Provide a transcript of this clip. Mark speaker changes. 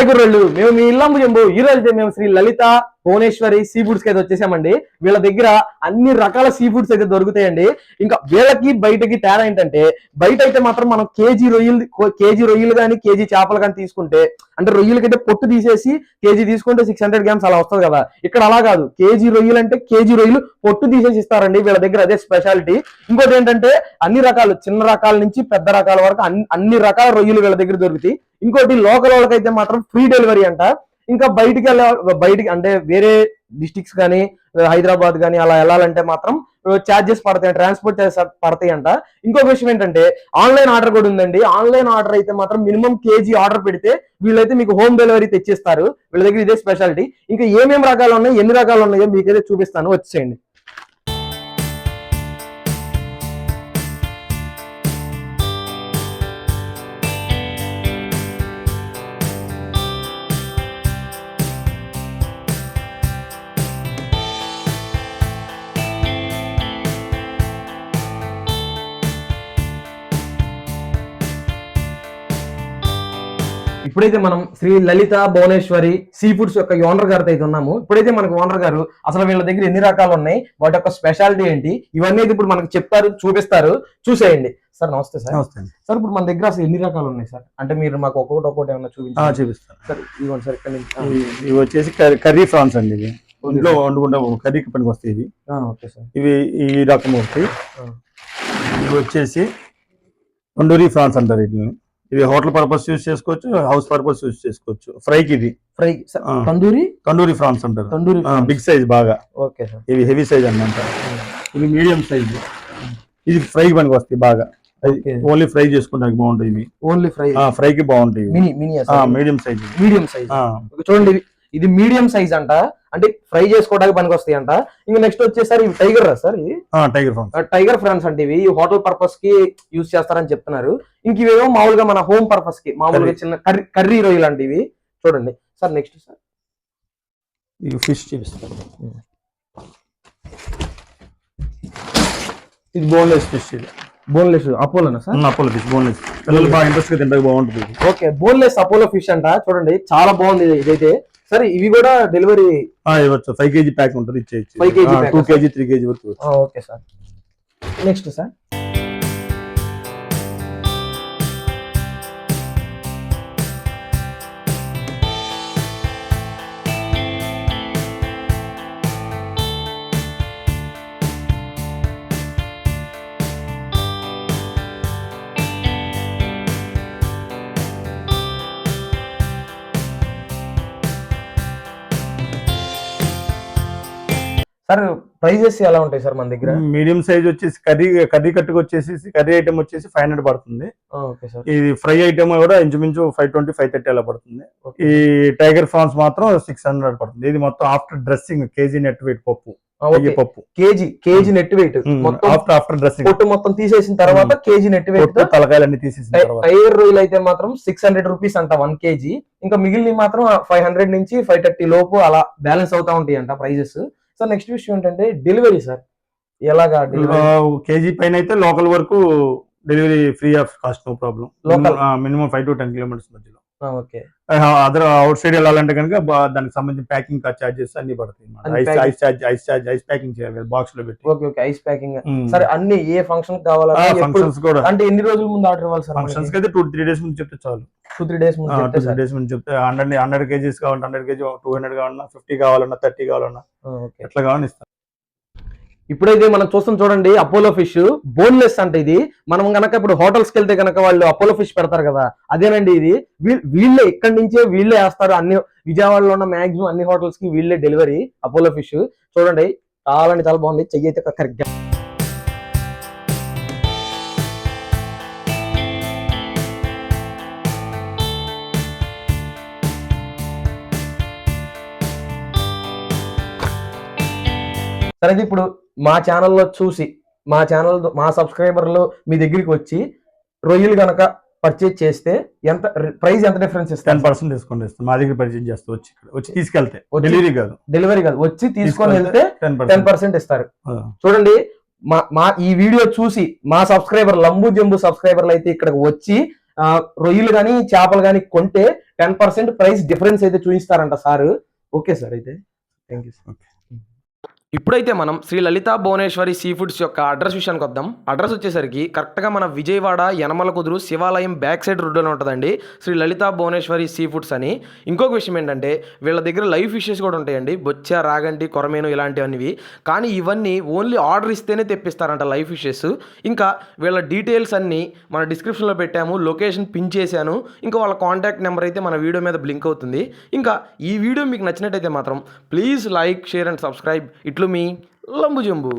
Speaker 1: Hi గుర్రళ్ళు మేము మీ ఇల్లంబు జంబు. ఈ రోజు మేము శ్రీ లలిత భువనేశ్వరి సీ ఫుడ్స్ అయితే వచ్చేసామండి. వీళ్ళ దగ్గర అన్ని రకాల సీ ఫుడ్స్ అయితే దొరుకుతాయండి. ఇంకా వీళ్ళకి బయటకి తేడా ఏంటంటే బయట అయితే మాత్రం మనం కేజీ రొయ్యలు కేజీ రొయ్యలు కానీ కేజీ చేపలు కానీ తీసుకుంటే అంటే రొయ్యలకైతే పొట్టు తీసేసి కేజీ తీసుకుంటే సిక్స్ హండ్రెడ్ గ్రామ్స్ అలా వస్తుంది కదా. ఇక్కడ అలా కాదు. కేజీ రొయ్యలు అంటే కేజీ రొయ్యలు పొట్టు తీసేసి ఇస్తారండి వీళ్ళ దగ్గర అదే స్పెషాలిటీ ఇంకోటి ఏంటంటే అన్ని రకాలు చిన్న రకాల నుంచి పెద్ద రకాల వరకు అన్ని అన్ని రకాల రొయ్యలు వీళ్ళ దగ్గర దొరుకుతాయి. ఇంకోటి లోకల్ వాళ్ళకైతే మాత్రం ఫ్రీ డెలివరీ అంట. ఇంకా బయటికి వెళ్ళే బయటికి అంటే వేరే డిస్టిక్స్ కానీ హైదరాబాద్ కానీ అలా వెళ్ళాలంటే మాత్రం ఛార్జెస్ పడతాయి ట్రాన్స్పోర్ట్ ఛార్జెస్ పడతాయి అంట. ఇంకొక విషయం ఏంటంటే ఆన్లైన్ ఆర్డర్ కూడా ఉందండి. ఆన్లైన్ ఆర్డర్ అయితే మాత్రం మినిమం కేజీ ఆర్డర్ పెడితే వీళ్ళైతే మీకు హోమ్ డెలివరీ తెచ్చిస్తారు. వీళ్ళ దగ్గర ఇదే స్పెషాలిటీ ఇంకా ఏమేమి రకాలు ఉన్నాయి ఎన్ని రకాలు ఉన్నాయో మీకైతే చూపిస్తాను. వచ్చేయండి. ఇప్పుడైతే మనం శ్రీ లలిత భువనేశ్వరి సీ ఫుడ్స్ యొక్క ఓనర్ గారితో అయితే ఉన్నాము. ఇప్పుడైతే మనకు ఓనర్ గారు అసలు వీళ్ళ దగ్గర ఎన్ని రకాలు ఉన్నాయి వాటి యొక్క స్పెషాలిటీ ఏంటి ఇవన్నీ అయితే ఇప్పుడు మనకు చెప్తారు చూపిస్తారు. చూసేయండి. సార్ నమస్తే సార్.
Speaker 2: నమస్తే
Speaker 1: సార్ ఇప్పుడు మన దగ్గర అసలు ఎన్ని రకాలు ఉన్నాయి సార్? అంటే మీరు మాకు ఒక్కొక్కటి ఒక్కొక్కటి ఏమైనా చూపించారు
Speaker 2: చూపిస్తాను.
Speaker 1: సార్ ఇవ్వండి సార్ ఇక్కడ
Speaker 2: ఇవి వచ్చేసి కర్రీ- ఫ్రాన్స్ అండి ఇవి. ఇంట్లో వండుకుంటే కర్రీకి పనికి వస్తాయి ఇవి.
Speaker 1: ఆ, ఓకే సార్.
Speaker 2: ఇవి ఈ రకం ఒకటి. ఇవి వచ్చేసి తండూరి ఫ్రాన్స్ అంటారు వీటిని. ఇవి హోటల్ పర్పస్ యూజ్ చేసుకోవచ్చు హౌస్ పర్పస్ యూజ్ చేసుకోవచ్చు. ఫ్రైకి ఇది.
Speaker 1: ఫ్రై. తందూరి?
Speaker 2: తండూరి ఫ్రాన్స్ అంటారు.
Speaker 1: తందూరి
Speaker 2: బిగ్ సైజ్ బాగా.
Speaker 1: Okay sir.
Speaker 2: ఇవి హెవీ సైజ్ అన్నమాట. ఇవి మీడియం సైజ్. ఇది ఫ్రైకి పనికి వస్తాయి బాగా. ఓన్లీ ఫ్రై చేసుకోవడానికి బాగుంటాయి ఇవి.
Speaker 1: Only fry.
Speaker 2: ఫ్రైకి బాగుంటాయి.
Speaker 1: మినీ మినీ
Speaker 2: ఆ, మీడియం సైజ్.
Speaker 1: Medium size. చూడండి ఇది- మీడియం సైజ్ అంట. అంటే ఫ్రై చేసుకోవడానికి పనికి వస్తాయి అంట ఇంకా నెక్స్ట్ వచ్చేసరి టైగర్ రా సార్ ఇది
Speaker 2: టైగర్ ఫ్రాన్స్
Speaker 1: టైగర్ ఫ్రాన్స్ అంటే ఇవి. హోటల్ పర్పస్కి యూజ్ చేస్తారని చెప్తున్నారు. ఇంక ఇవేమో మామూలుగా మన హోమ్ పర్పస్కి మామూలుగా చిన్న కర్రీ కర్రీ రొయ్యలు అంటే ఇవి. చూడండి. Sir next sir.
Speaker 2: ఇవి ఫిష్ చూపిస్తాను. ఇది బోన్లెస్ ఫిష్ ఇది.
Speaker 1: బోన్లెస్ అపోలోనా సార్?
Speaker 2: అపోలో ఫిష్ బోన్లెస్ పిల్లలు బాగా ఇంట్రెస్ట్గా తింటే బాగుంటుంది.
Speaker 1: ఓకే బోన్లెస్ అపోలో ఫిష్ అంట. చూడండి చాలా బాగుంది ఇది- ఇదైతే. సరే ఇవి కూడా డెలివరీ
Speaker 2: ఇవ్వచ్చు. ఫైవ్ కేజీ ప్యాక్ ఉంటుంది ఇచ్చేయచ్చు.
Speaker 1: 5 kg pack
Speaker 2: two KG three KG వరకు.
Speaker 1: Okay sir. Next sir? Sir prices ఎలా ఉంటాయి సార్ మన దగ్గర?
Speaker 2: మీడియం సైజ్ వచ్చేసి కర్రీ కర్రీ కట్టుకు వచ్చేసి కర్రీ ఐటమ్ వచ్చేసి ఫైవ్ హండ్రెడ్ పడుతుంది. ఇది ఫ్రై ఐటమ్ కూడా ఇంచుమించు ఫైవ్ ట్వంటీ ఫైవ్ థర్టీ అలా పడుతుంది. ఈ టైగర్ ఫ్రాన్స్ మాత్రం సిక్స్ హండ్రెడ్ పడుతుంది. ఇది మొత్తం after dressing KG net weight పప్పు పప్పు.
Speaker 1: KG KG net weight.
Speaker 2: After after dressing.
Speaker 1: పొట్టు మొత్తం తీసేసిన తర్వాత కేజీ నెట్ వెయిట్
Speaker 2: తలకాయలన్నీ తీసేసిన
Speaker 1: టైర్ రొయ్యలు అయితే మాత్రం సిక్స్ హండ్రెడ్ రూపీస్ అంట వన్ కేజీ. ఇంకా మిగిలిన మాత్రం ఫైవ్ హండ్రెడ్ నుంచి ఫైవ్ థర్టీ లోపు అలా బ్యాలెన్స్ అవుతా ఉంటాయి అంట ప్రైజెస్. సార్ నెక్స్ట్ విషయం ఏంటంటే డెలివరీ సార్. ఎలాగా
Speaker 2: కేజీ పైన అయితే లోకల్ వరకు delivery free of cost no problem.
Speaker 1: Local.
Speaker 2: Minimum five to ten kilometres మధ్యలో.
Speaker 1: ఓకే.
Speaker 2: అదర్ అవుట్ సైడ్ వెళ్ళాలంటే కనుక దానికి సంబంధించిన ప్యాకింగ్ చార్జెస్ అన్ని పడతాయి ice. Ice charge ice charge ice packing చేయాలి బాక్స్లో పెట్టి.
Speaker 1: Okay okay ice packing. సరే అన్ని ఏ ఫంక్షన్ కావాలా
Speaker 2: ఫంక్షన్స్ కూడా.
Speaker 1: అంటే ఎన్ని రోజుల ముందు ఆర్డర్ ఇవ్వాలి సార్
Speaker 2: ఫంక్షన్స్ అయితే టూ త్రీ డేస్ ముందు చెప్తే చాలు.
Speaker 1: Two three days
Speaker 2: two three days ముందు చెప్తే హండ్రెడ్ హండ్రెడ్ కేజీస్ కావాలంటే హండ్రెడ్ కేజీ టూ హండ్రెడ్ కావాలన్నా ఫిఫ్టీ కావాలన్నా థర్టీ కావాలన్నా. ఎట్లా కావాలని ఇస్తాను
Speaker 1: ఇప్పుడైతే మనం చూస్తాం చూడండి అపోలో ఫిష్ బోన్లెస్ అంటే ఇది. మనం గనక ఇప్పుడు హోటల్స్కి వెళ్తే గనక వాళ్ళు అపోలో ఫిష్ పెడతారు కదా అదేనండి ఇది. వీళ్ళే ఇక్కడి నుంచే వీళ్ళే వేస్తారు అన్ని విజయవాడలో ఉన్న మాక్సిమం అన్ని హోటల్స్కి వీళ్ళే డెలివరీ అపోలో ఫిష్ చూడండి చాలా అంటే చాలా బాగుంది. చెయ్యి అయితే కరెక్ట్ సరే ఇప్పుడు మా ఛానల్లో చూసి మా ఛానల్ మా సబ్స్క్రైబర్లు మీ దగ్గరికి వచ్చి రొయ్యలు గనక పర్చేజ్ చేస్తే ఎంత ప్రైస్ ఎంత డిఫరెన్స్
Speaker 2: టెన్
Speaker 1: ఇస్తారు
Speaker 2: పర్సెంట్ డిస్కౌంట్ ఇస్తాను మా దగ్గర పర్చేజ్ చేస్తే వచ్చి ఇక్కడ వచ్చి తీసుకెళ్తే. డెలివరీ కాదు.
Speaker 1: డెలివరీ కాదు. వచ్చి తీసుకొని వెళ్తే
Speaker 2: టెన్
Speaker 1: టెన్
Speaker 2: పర్సెంట్
Speaker 1: ఇస్తారు. చూడండి మా మా ఈ వీడియో చూసి మా సబ్స్క్రైబర్ లంబు జంబు సబ్స్క్రైబర్లు అయితే ఇక్కడికి వచ్చి రొయ్యలు కానీ చేపలు కానీ కొంటే టెన్ పర్సెంట్ ప్రైస్ డిఫరెన్స్ అయితే చూపిస్తారంట సార్. ఓకే సార్ అయితే. థ్యాంక్ యూ సార్ ఇప్పుడైతే మనం శ్రీ లలిత భువనేశ్వరి సీ ఫుడ్స్ యొక్క అడ్రస్ విషయానికి వద్దాం. అడ్రస్ వచ్చేసరికి కరెక్ట్గా మన విజయవాడ యనమల కుదురు శివాలయం బ్యాక్ సైడ్ రోడ్లో ఉంటుందండి. శ్రీ లలిత భువనేశ్వరి సీ ఫుడ్స్ అని. ఇంకొక విషయం ఏంటంటే వీళ్ళ దగ్గర లైవ్ ఫిషెస్ కూడా ఉంటాయండి. బొచ్చ రాగంటి కొరమేను ఇలాంటివన్నీ కానీ ఇవన్నీ ఓన్లీ ఆర్డర్ ఇస్తేనే తెప్పిస్తారంట లైవ్ ఫిషెస్. ఇంకా వీళ్ళ డీటెయిల్స్ అన్నీ మన డిస్క్రిప్షన్లో పెట్టాము. లొకేషన్ పిన్ చేశాను. ఇంకా వాళ్ళ కాంటాక్ట్ నెంబర్ అయితే మన వీడియో మీద బ్లింక్ అవుతుంది. ఇంకా ఈ వీడియో మీకు నచ్చినట్టయితే మాత్రం please like share and subscribe. ఇట్లా మీ లంబు జంబు